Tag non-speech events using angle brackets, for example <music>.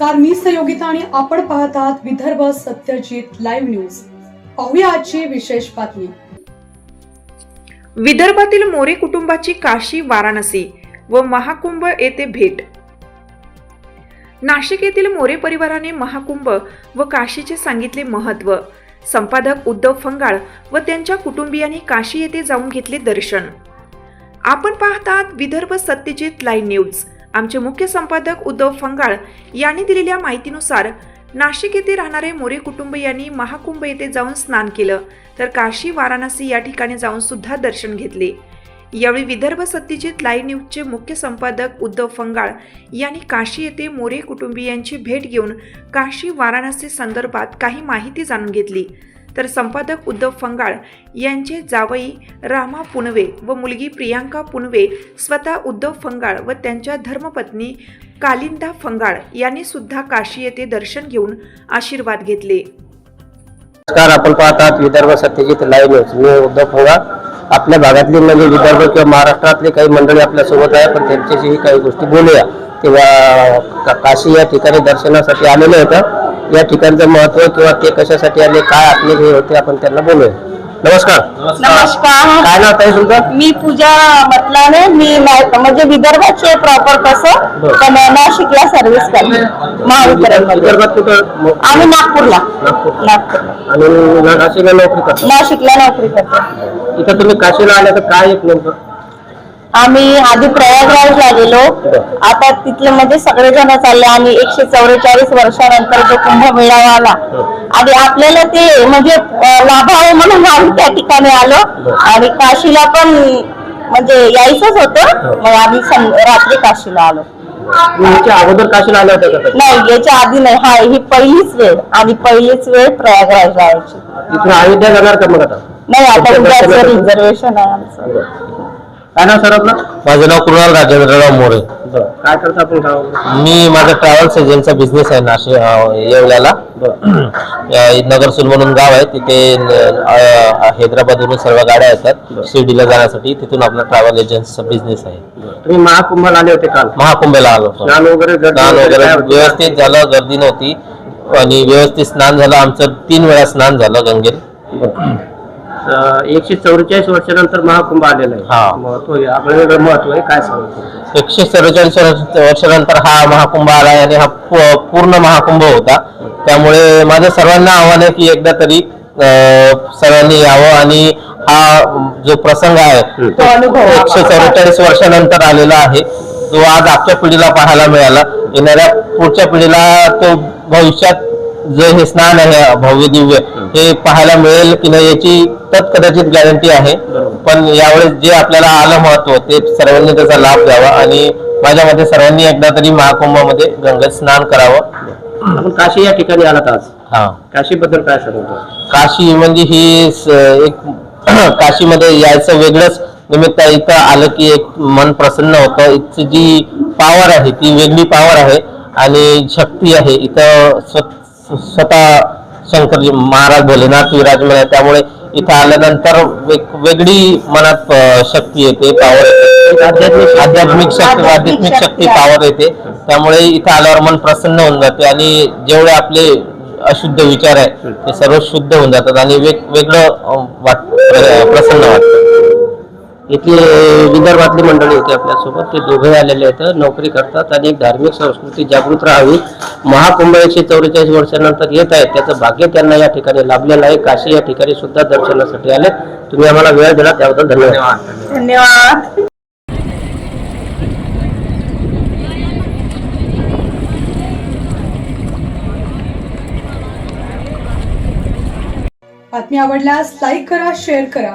नमस्कार मी सहयोगिता आणि आपण पाहत आहात विदर्भ सत्यजित लाईव्ह न्यूज. पाहूया आजची विशेष बातमी. विदर्भातील मोरे कुटुंबाची काशी वाराणसी व महाकुंभ येथे भेट. नाशिक येथील मोरे परिवाराने महाकुंभ व काशीचे सांगितले महत्त्व. संपादक उद्धव फंगाळ व त्यांच्या कुटुंबियांनी काशी येथे जाऊन घेतले दर्शन. आपण पाहतात विदर्भ सत्यजित लाईव्ह न्यूज. आमचे मुख्य संपादक उद्धव फंगाळ यांनी दिलेल्या माहितीनुसार नाशिक येथे राहणारे मोरे कुटुंबियांनी महाकुंभ येथे जाऊन स्नान केलं तर काशी वाराणसी या ठिकाणी जाऊन सुद्धा दर्शन घेतले. यावेळी विदर्भ सत्यजित लाईव्ह न्यूजचे मुख्य संपादक उद्धव फंगाळ यांनी काशी येथे मोरे कुटुंबियांची भेट घेऊन काशी वाराणसी संदर्भात काही माहिती जाणून घेतली. तर संपादक उद्धव फंगाळ यांचे जावई रामा पुनवे व मुलगी प्रियांका पुनवे स्वतः उद्धव फंगाळ व त्यांच्या धर्मपत्नी कालिंदा फंगाळ यांनी सुद्धा काशी येथे दर्शन घेऊन आशीर्वाद घेतले. नमस्कार आपण पाहतात विदर्भ सत्यजित लाईव्ह न्यूज मी उद्धव फंगा आपल्या भागातली म्हणजे विदर्भ किंवा महाराष्ट्रातली काही मंडळी आपल्यासोबत आहे पण त्यांच्याशीही काही गोष्टी बोलूया. तेव्हा का- काशी या ठिकाणी दर्शनासाठी आलेलं होतं. या ठिकाणचं महत्त्व किंवा ते कशासाठी आले काय आपले हे होते आपण त्यांना बोलूया. नमस्कार. नमस्कार. काय नाव आहे तुमचं? मी पूजा मतलाने मी ना- म्हणजे विदर्भाचे प्रॉपर कसं बरं. पण नाशिकला सर्व्हिस करते. महावितरणमध्ये. विदर्भात कुठं? म- आम्ही नागपूरला. नागपूर नागपूरला. आणि नाशिकला नोकरी करता? नाशिकला नोकरी करतो. इथं तुम्ही काशीला आल्या तर काय एक नेमकं? आम्ही आधी प्रयागराजला गेलो. आता तिथले म्हणजे सगळेजण चालले आणि एकशे चौवेचाळीस वर्षानंतर जो कुंभमेळा आला आणि आपल्याला ते म्हणजे लाभावं म्हणून आम्ही त्या ठिकाणी आलो. आणि काशीला पण म्हणजे यायचंच होतं. मग आम्ही रात्री काशीला आलो अगोदर काशीला का नाही याच्या आधी नाही हा ही पहिलीच वेळ आणि पहिलीच वेळ प्रयागराज जायची इथून अयोध्या जाणार का मग आता नाही आता? रिझर्वेशन आहे आमचं काय नाव सर आपलं? माझं नाव कृणाल राजेंद्रराव मोरे. काय करता आपण मी माझा ट्रॅव्हल्स एजंटचा बिझनेस आहे नाशिक अं, येवल्याला. अं, नगरसूल म्हणून गाव आहे. तिथे अं, हैदराबादवरून सर्व गाड्या येतात. शिर्डीला जाण्यासाठी तिथून आपला ट्रॅव्हल एजन्सीचा बिझनेस आहे. तुम्ही महाकुंभाला आले होते काल. महाकुंभेला आलो. होतो. स्नान वगैरे गर्दी स्नान वगैरे वगैरे काय होती? व्यवस्थित झालं गर्दी नव्हती. आणि व्यवस्थित स्नान झालं. आमचं तीन वेळा स्नान झालं गंगेत. एकशे चौवेचाळीस वर्षानंतर महाकुंभ आलेला आहे. हा. महत्त्व आहे. आपलं वेगळं महत्त्व आहे. काय सांगतो एकशे चव्वेचाळीस वर्षानंतर हा महाकुंभ आला आणि हा पू- पूर्ण महाकुंभ होता. त्यामुळे माझं सर्वांना आव्हान आहे की एकदा तरी अं, सर्वांनी यावं आणि हा जो प्रसंग आहे तो अनुभव एकशे चव्वेचाळीस वर्षानंतर आलेला आहे. जो आज आपल्या पिढीला पाहायला मिळाला. येणाऱ्या पुढच्या पिढीला तो भविष्यात जे हे स्नान आहे भव्य दिव्य हे पाहायला मिळेल की नाही याची तत् कदाचित गॅरंटी आहे पण यावेळेस जे आपल्याला आलं महत्त्व ते सर्वांनी त्याचा लाभ घ्यावा आणि माझ्या मते सर्वांनी एकदा तरी महाकुंभामध्ये गंगेत स्नान करावं. आपण काशी या ठिकाणी आलात आज. हा. काशी बद्दल काय सांगतो काशी म्हणजे ही एक <clears throat> काशीमध्ये यायचं वेगळंच निमित्त. इथं आलं की एक मन प्रसन्न होतं. इथची जी पावर आहे ती वेगळी पावर आहे आणि शक्ती आहे. इथं स्वतः शंकरजी महाराज भोलेनाथ विराजमान आहे त्यामुळे इथं आल्यानंतर एक वेगळी मनात शक्ती येते पावर येते. आध्यात्मिक आध्यात्मिक शक्ती आध्यात्मिक शक्ती पावर येते. त्यामुळे इथं आल्यावर मन प्रसन्न होऊन जाते आणि जेवढे आपले अशुद्ध विचार आहे ते सर्व शुद्ध होऊन जातात आणि वेग वेगळं वाट प्र- प्रसन्न वाटतं. इथले विदर्भातली मंडळी होती आपल्यासोबत. ते दोघे आलेले आहेत. नोकरी करतात आणि एक धार्मिक संस्कृती जागृत राहावी. महाकुंभ एकशे चौवेचाळीस वर्षानंतर येत आहेत. त्याचं भाग्य त्यांना या ठिकाणी लाभलेलं आहे. काशी या ठिकाणी सुद्धा दर्शनासाठी आले तुम्ही आम्हाला वेळ दिला त्याबद्दल धन्यवाद. धन्यवाद. बातमी आवडल्यास लाईक करा शेअर करा.